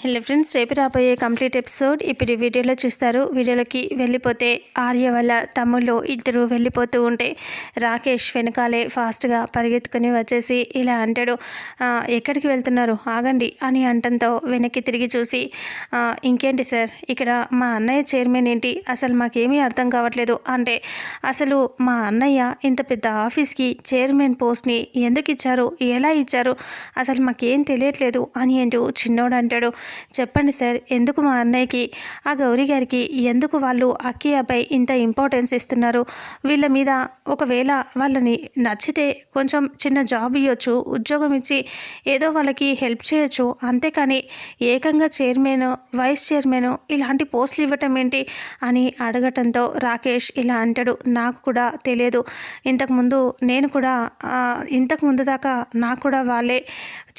Hello friends రేపు రాబోయే complete episode ఇప్పుడు వీడియోలో చూస్తారు. వీడియోలోకి వెళ్ళిపోతే ఆర్య వల్ల తమ్ముళ్ళు ఇద్దరు వెళ్ళిపోతూ ఉంటే రాకేష్ వెనకాలే ఫాస్ట్గా పరిగెత్తుకుని వచ్చేసి ఇలా అంటాడు ఎక్కడికి వెళ్తున్నారు? ఆగండి అని అంటంతో వెనక్కి తిరిగి చూసి ఇంకేంటి సార్ ఇక్కడ మా అన్నయ్య చైర్మన్ ఏంటి? అసలు మాకేమీ అర్థం కావట్లేదు అంటే అసలు మా అన్నయ్య ఇంత పెద్ద ఆఫీస్కి చైర్మన్ పోస్ట్ని ఎందుకు ఇచ్చారు? ఎలా ఇచ్చారు? అసలు మాకేం తెలియట్లేదు అని అంటూ చిన్నోడు అంటాడు. చెప్పండి సార్ ఎందుకు మా అన్నయ్యకి ఆ గౌరీ గారికి ఎందుకు వాళ్ళు అక్కియాపై ఇంత ఇంపార్టెన్స్ ఇస్తున్నారు? వీళ్ళ మీద ఒకవేళ వాళ్ళని నచ్చితే కొంచెం చిన్న జాబ్ ఇవ్వచ్చు ఉద్యోగం ఇచ్చి ఏదో వాళ్ళకి హెల్ప్ చేయొచ్చు. అంతేకాని ఏకంగా చైర్మన్ వైస్ చైర్మన్ ఇలాంటి పోస్టులు ఇవ్వటం ఏంటి అని అడగటంతో రాకేష్ ఇలా అంటాడు. నాకు కూడా తెలియదు. ఇంతకుముందు నేను కూడా ఇంతకుముందు ఇంతకు ముందు దాకా నాకు కూడా వాళ్ళే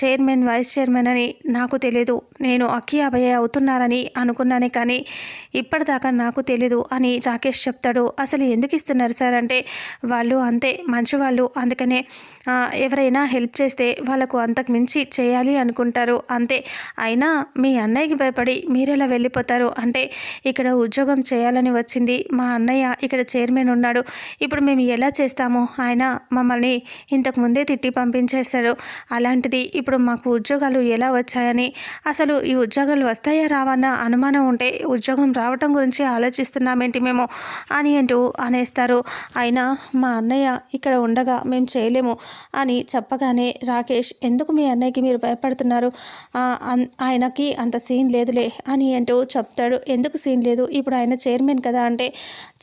చైర్మన్ వైస్ చైర్మన్ అని నాకు తెలియదు నేను అక్కి అభయ అవుతున్నారని అనుకున్నానే కానీ ఇప్పటిదాకా నాకు తెలీదు అని రాకేష్ చెప్తాడు. అసలు ఎందుకు ఇస్తున్నారు సార్ అంటే వాళ్ళు అంతే మంచివాళ్ళు. అందుకనే ఎవరైనా హెల్ప్ చేస్తే వాళ్ళకు అంతకు మించి చేయాలి అనుకుంటారు. అంతే. అయినా మీ అన్నయ్యకి భయపడి మీరెలా వెళ్ళిపోతారు? అంటే ఇక్కడ ఉద్యోగం చేయాలని వచ్చింది. మా అన్నయ్య ఇక్కడ చైర్మన్ ఉన్నాడు. ఇప్పుడు మేము ఎలా చేస్తాము? ఆయన మమ్మల్ని ఇంతకు ముందే తిట్టి పంపించేశాడు. అలాంటిది ఇప్పుడు ఇప్పుడు మాకు ఉద్యోగాలు ఎలా వచ్చాయని అసలు ఈ ఉద్యోగాలు వస్తాయా రావన్న అనుమానం ఉంటే ఉద్యోగం రావటం గురించి ఆలోచిస్తున్నామేంటి మేము అని అంటూ అనేస్తారు. అయినా మా అన్నయ్య ఇక్కడ ఉండగా మేము చేయలేము అని చెప్పగానే రాకేష్ ఎందుకు మీ అన్నయ్యకి మీరు భయపడుతున్నారు? అన్- ఆయనకి అంత సీన్ లేదులే అని అంటూ చెప్తాడు. ఎందుకు సీన్ లేదు? ఇప్పుడు ఆయన చైర్మన్ కదా అంటే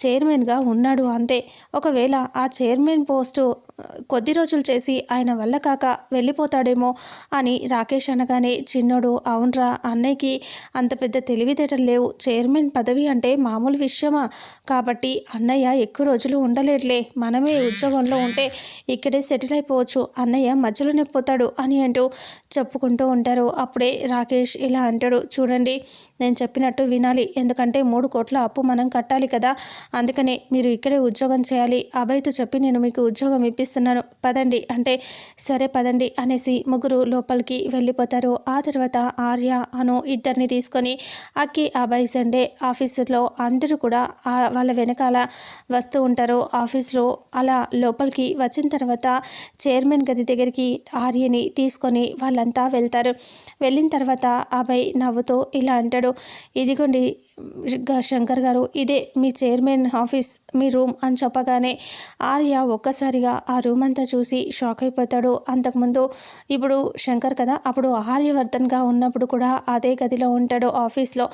చైర్మన్గా ఉన్నాడు అంతే. ఒకవేళ ఆ చైర్మన్ పోస్టు కొద్ది రోజులు చేసి ఆయన వల్ల కాక వెళ్ళిపోతాడేమో అని రాకేష్ అనగానే చిన్నోడు అవునరా అన్నయ్యకి అంత పెద్ద తెలివితేటలు లేవు. చైర్మన్ పదవి అంటే మామూలు విషయమా? కాబట్టి అన్నయ్య ఎక్కువ రోజులు ఉండలేట్లే మనమే ఉద్యోగంలో ఉంటే ఇక్కడే సెటిల్ అయిపోవచ్చు. అన్నయ్య మధ్యలోనే పోతాడు అని అంటూ చెప్పుకుంటూ ఉంటారు. అప్పుడే రాకేష్ ఇలా అంటాడు చూడండి నేను చెప్పినట్టు వినాలి. ఎందుకంటే మూడు కోట్ల అప్పు మనం కట్టాలి కదా. అందుకనే మీరు ఇక్కడే ఉద్యోగం చేయాలి. అభయ్తో చెప్పి నేను మీకు ఉద్యోగం ఇప్పిస్తున్నాను. పదండి. అంటే సరే పదండి అనేసి ముగ్గురు లోపలికి వెళ్ళిపోతారు. ఆ తర్వాత ఆర్య అను ఇద్దరిని తీసుకొని అక్కి అభయ్ సండే ఆఫీసులో అందరూ కూడా వాళ్ళ వెనకాల వస్తూ ఉంటారు. ఆఫీస్లో అలా లోపలికి వచ్చిన తర్వాత చైర్మన్ గది దగ్గరికి ఆర్యని తీసుకొని వాళ్ళంతా వెళ్తారు. వెళ్ళిన తర్వాత అభయ్ నవ్వుతూ ఇలా అంటాడు. ఇదిగోండి శంకర్ గారు ఇదే మీ చైర్మన్ ఆఫీస్ మీ రూమ్ అని చెప్పగానే ఆర్య ఒక్కసారిగా ఆ రూమ్ అంతా చూసి షాక్ అయిపోతాడు. అంతకుముందు ఇప్పుడు శంకర్ కదా అప్పుడు ఆర్యవర్ధన్గా ఉన్నప్పుడు కూడా అదే గదిలో ఉంటాడు ఆఫీస్లో.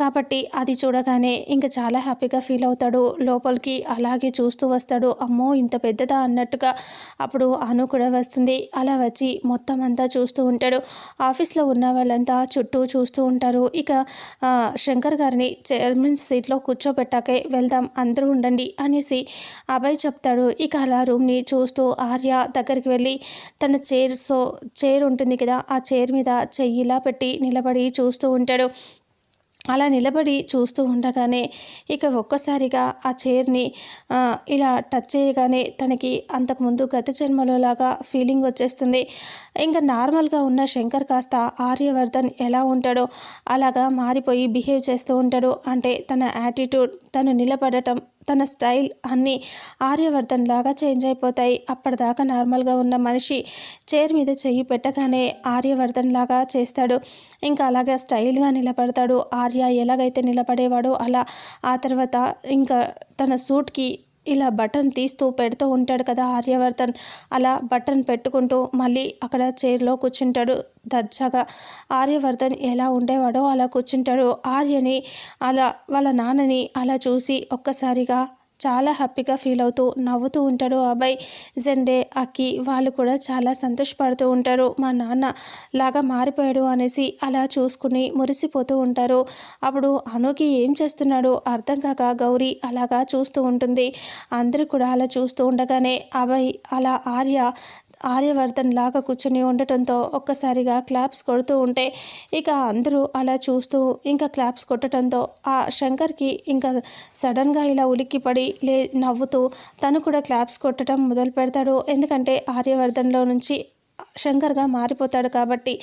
కాబట్టి అది చూడగానే ఇంకా చాలా హ్యాపీగా ఫీల్ అవుతాడు. లోపలికి అలాగే చూస్తూ వస్తాడు. అమ్మో ఇంత పెద్దదా అన్నట్టుగా అప్పుడు అను కూడా వస్తుంది. అలా వచ్చి మొత్తం అంతా చూస్తూ ఉంటాడు. ఆఫీస్లో ఉన్న వాళ్ళంతా చుట్టూ చూస్తూ ఉంటారు. ఇక శంకర్ గారిని చైర్మన్ సీట్లో కూర్చోబెట్టాకే వెళ్దాం అందరూ ఉండండి అనేసి అభయ్ చెప్తాడు. ఇక అలా రూమ్ని చూస్తూ ఆర్య దగ్గరికి వెళ్ళి తన చైర్ సో చైర్ ఉంటుంది కదా ఆ చైర్ మీద చెయ్యిలా పెట్టి నిలబడి చూస్తూ ఉంటాడు. అలా నిలబడి చూస్తూ ఉండగానే ఇక ఒక్కసారిగా ఆ చైర్ని ఇలా టచ్ చేయగానే తనకి అంతకుముందు గత జన్మలోలాగా ఫీలింగ్ వచ్చేస్తుంది. ఇంకా నార్మల్గా ఉన్న శంకర్ కాస్త ఆర్యవర్ధన్ ఎలా ఉంటాడో అలాగా మారిపోయి బిహేవ్ చేస్తూ ఉంటాడు. అంటే తన యాటిట్యూడ్ తను నిలబడటం తన స్టైల్ అన్నీ ఆర్యవర్ధన్ లాగా చేంజ్ అయిపోతాయి అప్పటిదాకా నార్మల్గా ఉన్న మనిషి చైర్ మీద చెయ్యి పెట్టగానే ఆర్యవర్ధన్ లాగా చేస్తాడు. ఇంకా అలాగే స్టైల్గా నిలబడతాడు. ఆర్య ఎలాగైతే నిలబడేవాడో అలా. ఆ తర్వాత ఇంకా తన సూట్కి ఇలా బటన్ తీస్తూ పెడుతూ ఉంటాడు కదా ఆర్యవర్ధన్. అలా బటన్ పెట్టుకుంటూ మళ్ళీ అక్కడ చైర్లో కూర్చుంటాడు దర్జాగా. ఆర్యవర్ధన్ ఎలా ఉండేవాడో అలా కూర్చుంటాడు. ఆర్యని అలా వాళ్ళ నాన్నని అలా చూసి ఒక్కసారిగా చాలా హ్యాపీగా ఫీల్ అవుతూ నవ్వుతూ ఉంటాడు అబ్బాయి. జెండే అక్కి వాళ్ళు కూడా చాలా సంతోషపడుతూ ఉంటారు. మా నాన్న లాగా మారిపోయాడు అనేసి అలా చూసుకుని మురిసిపోతూ ఉంటారు. అప్పుడు అనుకి ఏం చేస్తున్నాడు అర్థం కాక గౌరీ అలాగా చూస్తూ ఉంటుంది. అందరూ కూడా అలా చూస్తూ ఉండగానే అభయ్ అలా ఆర్య ఆర్యవర్ధన్ లాగా కూర్చొని ఉండటంతో ఒక్కసారిగా క్లాప్స్ కొడుతూ ఉంటే ఇక అందరూ అలా చూస్తూ ఇంకా క్లాప్స్ కొట్టడంతో ఆ శంకర్కి ఇంకా సడన్గా ఇలా ఉలిక్కిపడి లే నవ్వుతూ తను కూడా క్లాప్స్ కొట్టడం మొదలు పెడతాడు ఎందుకంటే ఆర్యవర్ధన్లో నుంచి శంకర్గా మారిపోతాడు కాబట్టి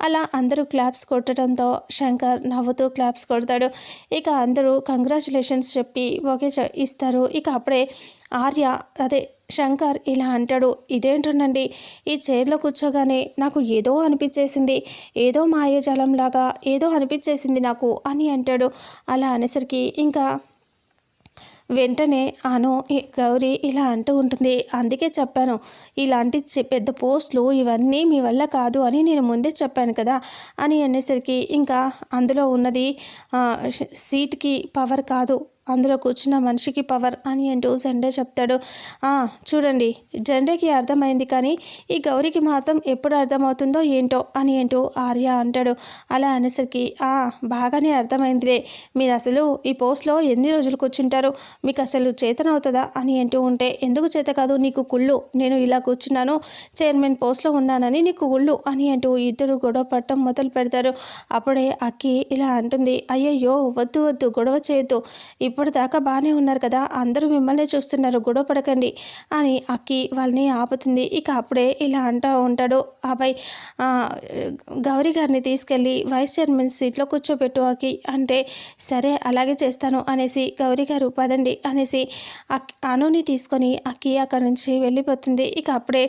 అలా అందరూ క్లాప్స్ కొట్టడంతో శంకర్ నవ్వుతూ క్లాప్స్ కొడతాడు. ఇక అందరూ కంగ్రాచులేషన్స్ చెప్పి ఒకే ఇస్తారు. ఇక అప్పుడే ఆర్య అదే శంకర్ ఇలా అంటాడు ఇదేంటోనండి ఈ చైర్లో కూర్చోగానే నాకు ఏదో అనిపించేసింది ఏదో మాయాజాలంలాగా ఏదో అనిపించేసింది నాకు అని అంటాడు. అలా అనేసరికి ఇంకా వెంటనే అను ఈ గౌరీ ఇలా అంటూ ఉంటుంది. అందుకే చెప్పాను. ఇలాంటి పెద్ద పోస్టులు ఇవన్నీ మీ వల్ల కాదు అని నేను ముందే చెప్పాను కదా అని అనేసరికి ఇంకా అందులో ఉన్నది సీట్కి పవర్ కాదు. అందులో కూర్చున్న మనిషికి పవర్ అని అంటూ జెండే చెప్తాడు. "ఆ, చూడండి జెండేకి అర్థమైంది కానీ ఈ గౌరికి మాత్రం ఎప్పుడు అర్థమవుతుందో ఏంటో అని అంటూ ఆర్య అంటాడు. అలా అనేసరికి "ఆ, బాగానే అర్థమైందిలే. మీరు అసలు ఈ పోస్ట్లో ఎన్ని రోజులు కూర్చుంటారు? మీకు అసలు చేతనవుతుందా అని అంటూ ఉంటే ఎందుకు చేత కాదు? నీకు కుళ్ళు నేను ఇలా కూర్చున్నాను చైర్మన్ పోస్ట్లో ఉన్నానని నీకు కుళ్ళు అని అంటూ ఇద్దరు గొడవ పట్టం మొదలు పెడతారు అప్పుడే అక్కి ఇలా అంటుంది అయ్యయ్యో వద్దు వద్దు గొడవ చేయొద్దు. ఇప్పటిదాకా బాగానే ఉన్నారు కదా అందరూ మిమ్మల్ని చూస్తున్నారు గొడవ పడకండి అని అక్కి వాళ్ళని ఆపుతుంది. ఇక అప్పుడే ఇలా అంటూ ఉంటాడు. అబ్బాయి గౌరీ గారిని తీసుకెళ్ళి వైస్ చైర్మన్ సీట్లో కూర్చోబెట్టు అక్కి. అంటే సరే అలాగే చేస్తాను అనేసి గౌరీ గారు పదండి అనేసి అక్ అనుని తీసుకొని అక్కి అక్కడి నుంచి వెళ్ళిపోతుంది. ఇక అప్పుడే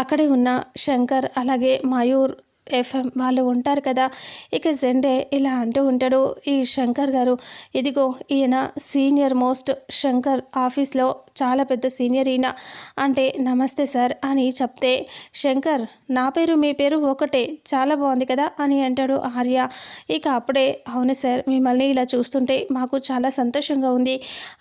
అక్కడే ఉన్న శంకర్ అలాగే మయూర్ ఎఫ్ఎం వాళ్ళు ఉంటారు కదా ఇక జెండే ఇలా అంటూ ఉంటాడు. ఈ శంకర్ గారు ఇదిగో ఈయన సీనియర్ మోస్ట్ శంకర్ ఆఫీస్లో చాలా పెద్ద సీనియర్ ఈయన. అంటే నమస్తే సార్ అని చెప్తే శంకర్ నా పేరు మీ పేరు ఒకటే చాలా బాగుంది కదా అని అంటాడు ఆర్య. ఇక అప్పుడే అవును సార్ మిమ్మల్ని ఇలా చూస్తుంటే మాకు చాలా సంతోషంగా ఉంది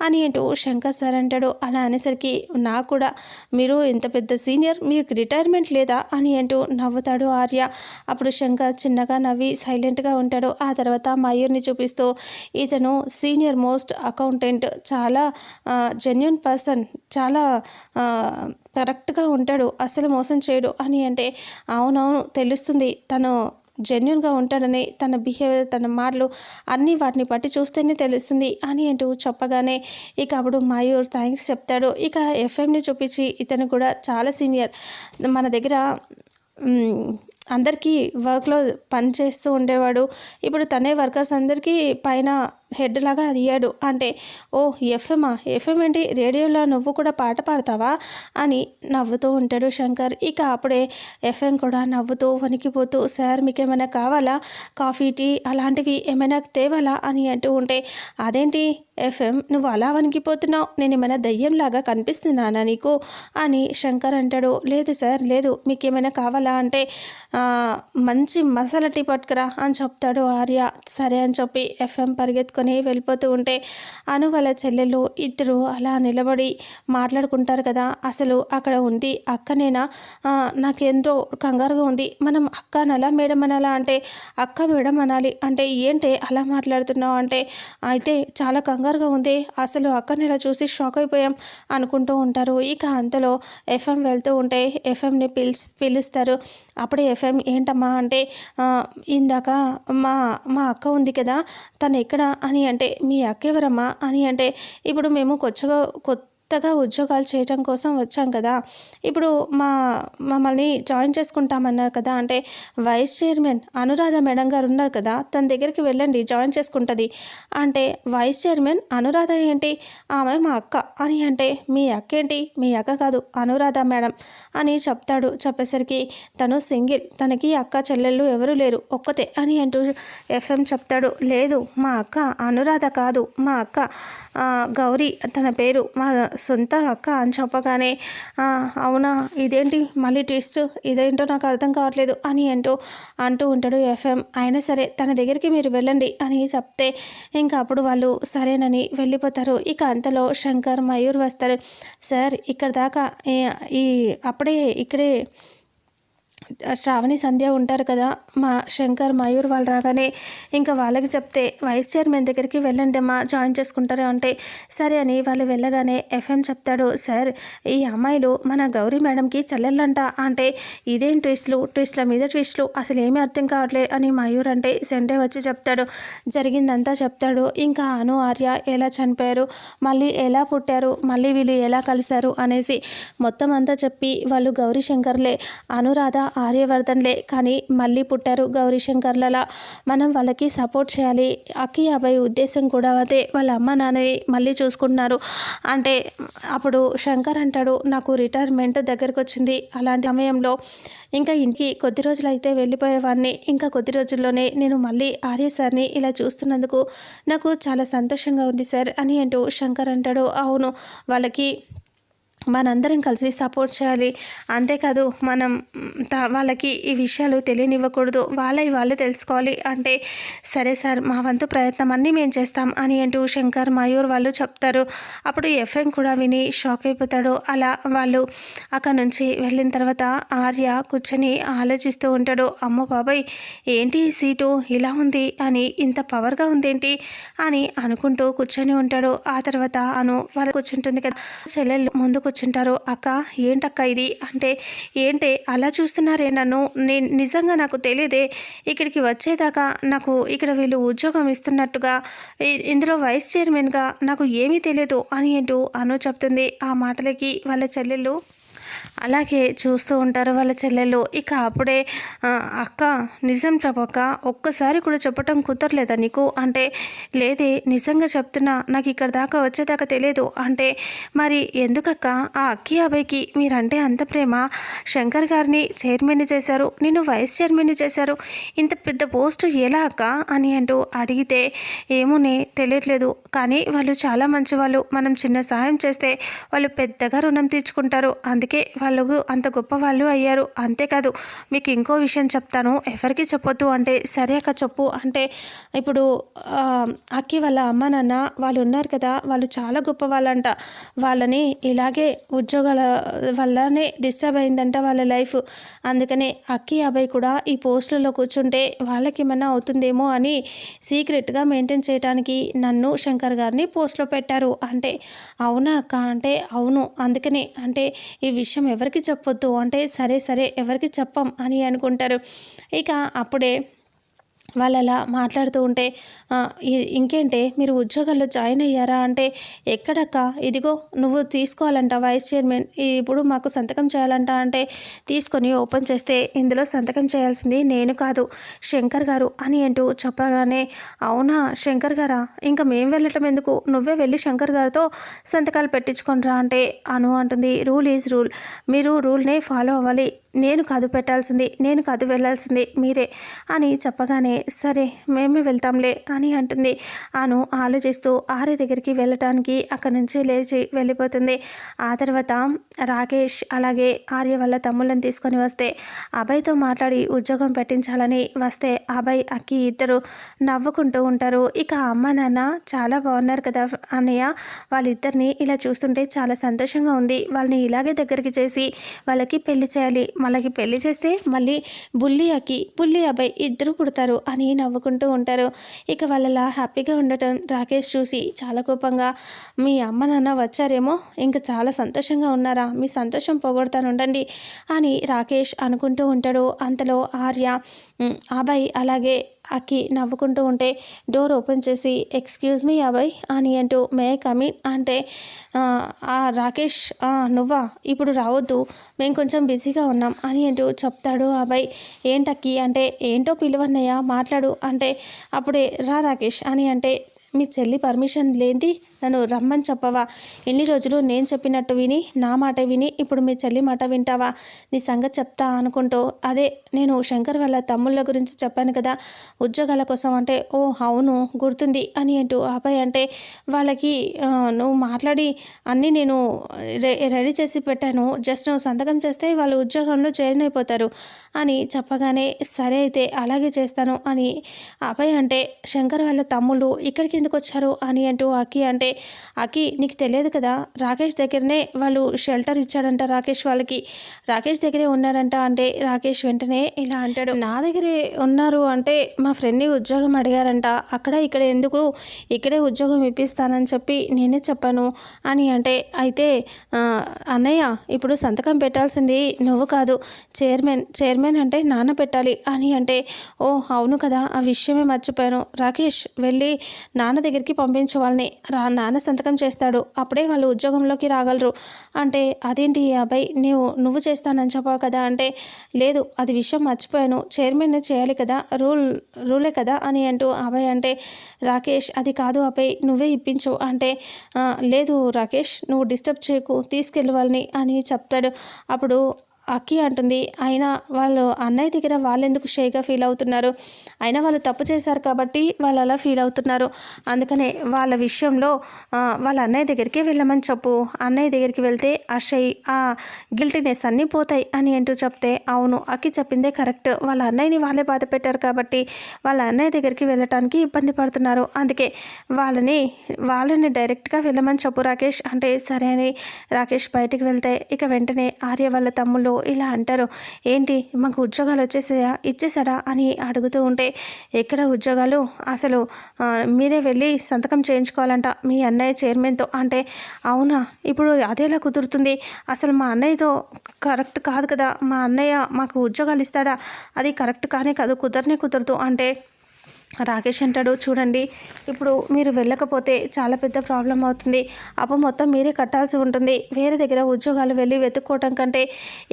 అని అంటూ శంకర్ సార్ అంటాడు. అలా అనేసరికి నాకు కూడా మీరు ఇంత పెద్ద సీనియర్ మీకు రిటైర్మెంట్ లేదా అని అంటూ నవ్వుతాడు ఆర్య. అప్పుడు శంకర్ చిన్నగా నవ్వి సైలెంట్గా ఉంటాడు. ఆ తర్వాత మయూర్ని చూపిస్తూ ఇతను సీనియర్ మోస్ట్ అకౌంటెంట్ చాలా జెన్యున్ పర్సన్ చాలా కరెక్ట్గా ఉంటాడు అసలు మోసం చేయడు అని అంటే అవునవును తెలుస్తుంది. తను జెన్యున్గా ఉంటాడని తన బిహేవియర్ తన మాటలు అన్నీ వాటిని బట్టి చూస్తేనే తెలుస్తుంది అని అంటూ చెప్పగానే ఇక అప్పుడు మయూర్ థ్యాంక్స్ చెప్తాడు. ఇక ఎఫ్ఎంని చూపించి ఇతను కూడా చాలా సీనియర్. మన దగ్గర అందరికీ వర్క్లో పని చేస్తూ ఉండేవాడు. ఇప్పుడు తనే వర్కర్స్ అందరికీ పైన హెడ్ లాగా అయ్యాడు అంటే ఓ ఎఫ్ఎమా? ఎఫ్ఎం ఏంటి? రేడియోలో నువ్వు కూడా పాట పాడతావా? అని నవ్వుతూ ఉంటాడు శంకర్. ఇక అప్పుడే ఎఫ్ఎం కూడా నవ్వుతూ వణికిపోతూ సార్ మీకు ఏమైనా కావాలా? కాఫీ టీ అలాంటివి ఏమైనా తేవాలా? అని అంటూ ఉంటే అదేంటి? ఎఫ్ఎం నువ్వు అలా వణికిపోతున్నావు. నేను ఏమైనా దయ్యంలాగా కనిపిస్తున్నానా నీకు? అని శంకర్ అంటాడు. లేదు సార్ లేదు. మీకు ఏమైనా కావాలా అంటే మంచి మసాలా టీ పట్టుకురా అని చెప్తాడు ఆర్య. సరే అని చెప్పి ఎఫ్ఎం పరిగెత్తు తీసుకొని వెళ్ళిపోతూ ఉంటే అను వాళ్ళ చెల్లెలు ఇద్దరు అలా నిలబడి మాట్లాడుకుంటారు కదా. అసలు అక్కడ ఉంది అక్కనేనా? ఆ, నాకెంతో కంగారుగా ఉంది. మనం అక్క అనాలా మేడం అనాలా అంటే అక్క మేడం అనాలి అంటే ఏంటి అలా మాట్లాడుతున్నావు అంటే? అయితే చాలా కంగారుగా ఉంది. అసలు అక్కని ఇలా చూసి షాక్ అయిపోయాం అనుకుంటూ ఉంటారు. ఇక అంతలో ఎఫ్ఎం వెళ్తూ ఉంటే ఎఫ్ఎంని పిలిచి పిలుస్తారు. అప్పుడే ఎఫ్ఎం ఏంటమ్మా? అంటే ఇందాక మా మా అక్క ఉంది కదా. తను ఎక్కడ అని అంటే మీ అక్క ఎవరమ్మా అని అంటే ఇప్పుడు మేము కొత్తగా కొత్తగా ఉద్యోగాలు చేయటం కోసం వచ్చాం కదా. ఇప్పుడు మా మమ్మల్ని జాయిన్ చేసుకుంటామన్నారు కదా. అంటే వైస్ చైర్మన్ అనురాధ మేడం గారు ఉన్నారు కదా. తన దగ్గరికి వెళ్ళండి జాయిన్ చేసుకుంటుంది. అంటే వైస్ చైర్మన్ అనురాధ ఏంటి? ఆమె మా అక్క. అని అంటే మీ అక్క ఏంటి? మీ అక్క కాదు అనురాధ మేడం అని చెప్తాడు. చెప్పేసరికి తను సింగిల్. తనకి అక్క చెల్లెళ్ళు ఎవరు లేరు. ఒక్కతే అని అంటూ ఎఫ్ఎం చెప్తాడు. లేదు మా అక్క అనురాధ కాదు. మా అక్క గౌరీ తన పేరు. మా సొంత అక్క అని చెప్పగానే అవునా? ఇదేంటి? మళ్ళీ ట్విస్ట్? ఇదేంటో నాకు అర్థం కావట్లేదు అని అంటూ అంటూ ఉంటాడు ఎఫ్ఎం. అయినా సరే తన దగ్గరికి మీరు వెళ్ళండి అని చెప్తే ఇంకా అప్పుడు వాళ్ళు సరేనని వెళ్ళిపోతారు. ఇక అంతలో శంకర్ మయూర్ వస్తారు. సార్ ఇక్కడ దాకా ఈ అప్పుడే ఇక్కడే శ్రావణి సంధ్య ఉంటారు కదా మా శంకర్ మయూర్ వాళ్ళు రాగానే ఇంకా వాళ్ళకి చెప్తే వైస్ చైర్మన్ దగ్గరికి వెళ్ళండి అమ్మా జాయిన్ చేసుకుంటారు అంటే సరే అని వాళ్ళు వెళ్ళగానే ఎఫ్ఎం చెప్తాడు సార్ ఈ అమ్మాయిలు మన గౌరీ మేడంకి చెల్లెళ్ళంట అంటే ఇదేం ట్విస్ట్లు ట్విస్ట్ల మీద ట్విస్ట్లు అసలు ఏమీ అర్థం కావట్లే అని మయూర్ అంటే సెంటే వచ్చి చెప్తాడు. జరిగిందంతా చెప్తాడు. ఇంకా అను ఆర్య ఎలా చనిపోయారు మళ్ళీ ఎలా పుట్టారు మళ్ళీ వీళ్ళు ఎలా కలిశారు అనేసి మొత్తం అంతా చెప్పి వాళ్ళు గౌరీ శంకర్లే అనురాధ ఆర్యవర్ధన్లే. కానీ మళ్ళీ పుట్టారు గౌరీ శంకర్లలా మనం వాళ్ళకి సపోర్ట్ చేయాలి. అక్కి అబ్బాయి ఉద్దేశం కూడా అదే. వాళ్ళ అమ్మ నాన్నని మళ్ళీ చూసుకుంటున్నారు. అంటే అప్పుడు శంకర్ అంటాడు నాకు రిటైర్మెంట్ దగ్గరకు వచ్చింది అలాంటి సమయంలో ఇంకా ఇంటికి కొద్ది రోజులు అయితే వెళ్ళిపోయేవాడిని. ఇంకా కొద్ది రోజుల్లోనే నేను మళ్ళీ ఆర్య సార్ని ఇలా చూస్తున్నందుకు నాకు చాలా సంతోషంగా ఉంది సార్ అని అంటూ శంకర్ అంటాడు. అవును వాళ్ళకి మనందరం కలిసి సపోర్ట్ చేయాలి. అంతేకాదు మనం త- వాళ్ళకి ఈ విషయాలు తెలియనివ్వకూడదు. వాళ్ళవి వాళ్ళు తెలుసుకోవాలి. అంటే సరే సార్ మా వంతు ప్రయత్నం అన్నీ మేము చేస్తాం అని అంటూ శంకర్ మయూర్ వాళ్ళు చెప్తారు. అప్పుడు ఎఫ్ఎం కూడా విని షాక్ అయిపోతాడు. అలా వాళ్ళు అక్కడ నుంచి వెళ్ళిన తర్వాత ఆర్య కూర్చొని ఆలోచిస్తూ ఉంటాడు. అమ్మ బాబాయ్ ఏంటి ఈ సీటు? ఇలా ఉంది అని ఇంత పవర్గా ఉందేంటి? అని అనుకుంటూ కూర్చొని ఉంటాడు. ఆ తర్వాత అను వాళ్ళు కూర్చుంటుంది కదా చెల్లెళ్ళు ముందు కూర్చుంటారు అక్క? ఏంటక్క ఇది? అంటే ఏంటి అలా చూస్తున్నారే నన్ను? నేను నిజంగా నాకు తెలియదే. ఇక్కడికి వచ్చేదాకా నాకు ఇక్కడ వీళ్ళు ఉద్యోగం ఇస్తున్నట్టుగా ఇందులో వైస్ చైర్మన్గా నాకు ఏమీ తెలియదు అని ఏంటో అను చెప్తుంది ఆ మాటలకి వాళ్ళ చెల్లెళ్ళు అలాగే చూస్తూ ఉంటారు వాళ్ళ చెల్లెలు. ఇక అప్పుడే అక్క నిజం చెప్పక్క ఒక్కసారి కూడా చెప్పటం కుదరలేదా నీకు? అంటే లేదే నిజంగా చెప్తున్నా నాకు ఇక్కడ దాకా వచ్చేదాకా తెలియదు అంటే మరి ఎందుకక్క ఆ అక్కి అబ్బాయికి మీరంటే అంత ప్రేమ. శంకర్ గారిని చైర్మన్ని చేశారు నేను వైస్ చైర్మన్ని చేశారు. ఇంత పెద్ద పోస్ట్ ఎలా అక్క? అని అంటూ అడిగితే ఏమోనే తెలియట్లేదు. కానీ వాళ్ళు చాలా మంచి వాళ్ళు మనం చిన్న సహాయం చేస్తే వాళ్ళు పెద్దగా రుణం తీర్చుకుంటారు. అందుకే వాళ్ళు అంత గొప్ప వాళ్ళు అయ్యారు. అంతేకాదు మీకు ఇంకో విషయం చెప్తాను. ఎవరికి చెప్పొద్దు అంటే సరే అక్క చెప్పు. అంటే ఇప్పుడు అక్కి వాళ్ళ అమ్మ నాన్న వాళ్ళు ఉన్నారు కదా వాళ్ళు చాలా గొప్ప వాళ్ళంట. వాళ్ళని ఇలాగే ఉద్యోగాల వల్లనే డిస్టర్బ్ అయిందంట వాళ్ళ లైఫ్. అందుకనే అక్కి అబ్బాయి కూడా ఈ పోస్టులలో కూర్చుంటే వాళ్ళకి ఏమన్నా అవుతుందేమో అని సీక్రెట్గా మెయింటైన్ చేయడానికి నన్ను శంకర్ గారిని పోస్ట్లో పెట్టారు. అంటే అవునా అక్క? అంటే అవును. అందుకనే అంటే ఈ విషయం ఎవరికి చెప్పొద్దు అంటే సరే సరే ఎవరికి చెప్పం అని అనుకుంటారు. ఇక అప్పుడే వాళ్ళు అలా మాట్లాడుతూ ఉంటే ఇంకేంటే మీరు ఉద్యోగాల్లో జాయిన్ అయ్యారా? అంటే ఎక్కడక్క? ఇదిగో నువ్వు తీసుకోవాలంట వైస్ చైర్మన్. ఇప్పుడు మాకు సంతకం చేయాలంట అంటే తీసుకొని ఓపెన్ చేస్తే ఇందులో సంతకం చేయాల్సింది నేను కాదు శంకర్ గారు అని అంటూ చెప్పగానే అవునా శంకర్ గారా? ఇంకా మేము వెళ్ళటం ఎందుకు? నువ్వే వెళ్ళి శంకర్ గారితో సంతకాలు పెట్టించుకొనిరా అంటే అను అంటుంది. Rule is rule. మీరు రూల్నే ఫాలో అవ్వాలి. నేను కాదు పెట్టాల్సింది నేను కాదు వెళ్ళాల్సింది మీరే అని చెప్పగానే సరే మేమే వెళ్తాంలే అని అంటుంది. అను ఆలోచిస్తూ ఆర్య దగ్గరికి వెళ్ళటానికి అక్కడి నుంచి లేచి వెళ్ళిపోతుంది. ఆ తర్వాత రాకేష్ అలాగే ఆర్య వాళ్ళ తమ్ముళ్ళని తీసుకొని వస్తే అభయ్తో మాట్లాడి ఉద్యోగం పెట్టించాలని వస్తే అభయ్ అక్కి ఇద్దరు నవ్వుకుంటూ ఉంటారు. ఇక అమ్మ నాన్న చాలా బాగున్నారు కదా అన్నయ్య? వాళ్ళిద్దరిని ఇలా చూస్తుంటే చాలా సంతోషంగా ఉంది. వాళ్ళని ఇలాగే దగ్గరికి చేసి వాళ్ళకి పెళ్ళి చేయాలి. వాళ్ళకి పెళ్ళి చేస్తే మళ్ళీ బుల్లి అక్కి బుల్లి అబ్బాయి ఇద్దరు పుడతారు అని నవ్వుకుంటూ ఉంటారు. ఇక వాళ్ళలా హ్యాపీగా ఉండటం రాకేష్ చూసి చాలా కోపంగా మీ అమ్మ నాన్న వచ్చారేమో ఇంకా చాలా సంతోషంగా ఉన్నారా మీ సంతోషం పోగొడతాను ఉండండి అని రాకేష్ అనుకుంటూ ఉంటాడు. అంతలో ఆర్య అబ్బాయి అలాగే అక్కి నవ్వుకుంటూ ఉంటే డోర్ ఓపెన్ చేసి ఎక్స్క్యూజ్ మీ అబ్బాయి అని అంటూ మే కమిన్ అంటే "ఆ, రాకేష్ నువ్వా? ఇప్పుడు రావద్దు మేము కొంచెం బిజీగా ఉన్నాం అని అంటూ చెప్తాడు అబ్బాయి ఏంటక్కి? అంటే ఏంటో పిలువన్నయ్య మాట్లాడు అంటే అప్పుడే రా రాకేష్ అని అంటే మీ చెల్లి పర్మిషన్ లేనిది నన్ను రమ్మని చెప్పవా? ఎన్ని రోజులు నేను చెప్పినట్టు విని నా మాట విని ఇప్పుడు మీ చెల్లి మాట వింటావా? నీ సంగతి చెప్తా అనుకుంటూ. అదే నేను శంకర్ వాళ్ళ తమ్ముళ్ళ గురించి చెప్పాను కదా. ఉద్యోగాల కోసం అంటే ఓ అవును గుర్తుంది అని అంటూ అబ్బాయి అంటే వాళ్ళకి నువ్వు మాట్లాడి అన్నీ నేను రెడీ చేసి పెట్టాను. జస్ట్ నువ్వు సంతకం చేస్తే వాళ్ళు ఉద్యోగంలో జాయిన్ అయిపోతారు అని చెప్పగానే సరే అయితే అలాగే చేస్తాను అని అబ్బాయి అంటే శంకర్ వాళ్ళ తమ్ముళ్ళు ఇక్కడికి ఎందుకు వచ్చారు అని అంటూ అక్కి అంటే అంటే అకి నీకు తెలియదు కదా రాకేష్ దగ్గరనే వాళ్ళు షెల్టర్ ఇచ్చాడంట రాకేష్ వాళ్ళకి. రాకేష్ దగ్గరే ఉన్నాడంట అంటే రాకేష్ వెంటనే ఇలా అంటాడు. నా దగ్గరే ఉన్నారు అంటే మా ఫ్రెండ్ని ఉద్యోగం అడిగారంట. అక్కడ ఇక్కడ ఎందుకు ఇక్కడే ఉద్యోగం ఇప్పిస్తానని చెప్పి నేనే చెప్పాను అని అంటే అయితే అన్నయ్య ఇప్పుడు సంతకం పెట్టాల్సింది నువ్వు కాదు. చైర్మన్ చైర్మన్ అంటే నాన్న పెట్టాలి అని అంటే ఓ అవును కదా ఆ విషయమే మర్చిపోయాను. రాకేష్ వెళ్ళి నాన్న దగ్గరికి పంపించు వాళ్ళని. రా నాన్న సంతకం చేస్తాడు. అప్పుడే వాళ్ళు ఉద్యోగంలోకి రాగలరు. అంటే అదేంటి అబ్బాయి? నీవు నువ్వు చేస్తానని చెప్పావు కదా? అంటే లేదు అది విషయం మర్చిపోయాను. చైర్మన్ చేయాలి కదా? రూల్ రూలే కదా? అని అంటూ అబ్బాయి అంటే రాకేష్ అది కాదు అబ్బాయి. నువ్వే ఇప్పించు. అంటే లేదు రాకేష్ నువ్వు డిస్టర్బ్ చేయకు. తీసుకెళ్ళి వాళ్ళని అని చెప్తాడు. అప్పుడు అక్కి అంటుంది అయినా వాళ్ళు అన్నయ్య దగ్గర వాళ్ళు ఎందుకు షేగా ఫీల్ అవుతున్నారు? అయినా వాళ్ళు తప్పు చేశారు కాబట్టి వాళ్ళు అలా ఫీల్ అవుతున్నారు. అందుకనే వాళ్ళ విషయంలో వాళ్ళ అన్నయ్య దగ్గరికి వెళ్ళమని చెప్పు. అన్నయ్య దగ్గరికి వెళ్తే అషయ్ ఆ గిల్టీనెస్ అన్నీ పోతాయి అని అంటూ చెప్తే అవును అక్కి చెప్పిందే కరెక్ట్. వాళ్ళ అన్నయ్యని వాళ్ళే బాధ పెట్టారు కాబట్టి వాళ్ళ అన్నయ్య దగ్గరికి వెళ్ళటానికి ఇబ్బంది పడుతున్నారు. అందుకే వాళ్ళని వాళ్ళని డైరెక్ట్గా వెళ్ళమని చెప్పు రాకేష్. అంటే సరే అని రాకేష్ బయటికి వెళ్తే ఇక వెంటనే ఆర్య వాళ్ళ తమ్ముళ్ళు ఇలా అంటారు. ఏంటి? మాకు ఉద్యోగాలు వచ్చేసాయా? ఇచ్చేసాడా అని అడుగుతూ ఉంటే ఎక్కడ ఉద్యోగాలు? అసలు మీరే వెళ్ళి సంతకం చేయించుకోవాలంట మీ అన్నయ్య చైర్మన్తో. అంటే అవునా? ఇప్పుడు అదేలా కుదురుతుంది? అసలు మా అన్నయ్యతో కరెక్ట్ కాదు కదా? మా అన్నయ్య మాకు ఉద్యోగాలు ఇస్తాడా? అది కరెక్ట్ కానే కాదు కుదరనే కుదరదు. అంటే రాకేష్ అంటాడు చూడండి ఇప్పుడు మీరు వెళ్ళకపోతే చాలా పెద్ద ప్రాబ్లం అవుతుంది. అప్పు మొత్తం మీరే కట్టాల్సి ఉంటుంది. వేరే దగ్గర ఉద్యోగాలు వెళ్ళి వెతుక్కోవటం కంటే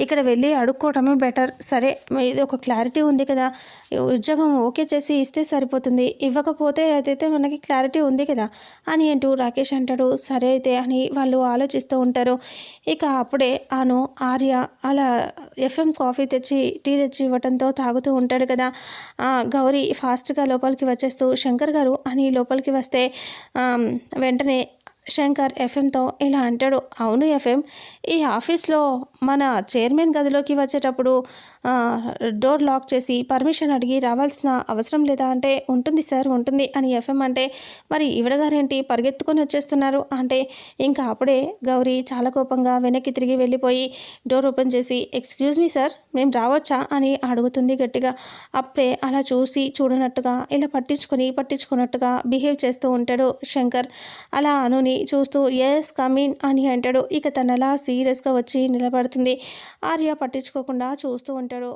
ఇక్కడ వెళ్ళి అడుక్కోవటమే బెటర్ సరే ఇది ఒక క్లారిటీ ఉంది కదా. ఉద్యోగం ఓకే చేసి ఇస్తే సరిపోతుంది. ఇవ్వకపోతే అదైతే మనకి క్లారిటీ ఉంది కదా అని అంటూ రాకేష్ అంటాడు. సరే అయితే అని వాళ్ళు ఆలోచిస్తూ ఉంటారు. ఇక అప్పుడే ఆను ఆర్య అలా ఎఫ్ఎం కాఫీ తెచ్చి టీ తెచ్చి ఇవ్వటంతో తాగుతూ ఉంటాడు కదా. గౌరీ ఫాస్ట్గా లోపల లోపలికి వచ్చేస్తూ శంకర్ గారు అని లోపలికి వస్తే వెంటనే శంకర్ ఎఫ్ఎంతో ఇలా అంటాడు. అవును ఎఫ్ఎం ఈ ఆఫీస్లో మన చైర్మన్ గదిలోకి వచ్చేటప్పుడు డోర్ లాక్ చేసి పర్మిషన్ అడిగి రావాల్సిన అవసరం లేదా అంటే ఉంటుంది సార్ ఉంటుంది అని ఎఫ్ఎం అంటే మరి ఈవిడగారేంటి పరిగెత్తుకొని వచ్చేస్తున్నారు? అంటే ఇంకా అప్పుడే గౌరీ చాలా కోపంగా వెనక్కి తిరిగి వెళ్ళిపోయి డోర్ ఓపెన్ చేసి ఎక్స్క్యూజ్ మీ సార్ మేము రావచ్చా? అని అడుగుతుంది గట్టిగా. అప్పుడే అలా చూసి చూడనట్టుగా ఇలా పట్టించుకొని పట్టించుకున్నట్టుగా బిహేవ్ చేస్తూ ఉంటాడు శంకర్. అలా అనుని చూస్తూ ఎస్ కమిన్ అని అంటాడు. ఇక తనలా సీరియస్గా వచ్చి నిలబడుతుంది. ఆర్య పట్టించుకోకుండా చూస్తూ ఉంటాడు.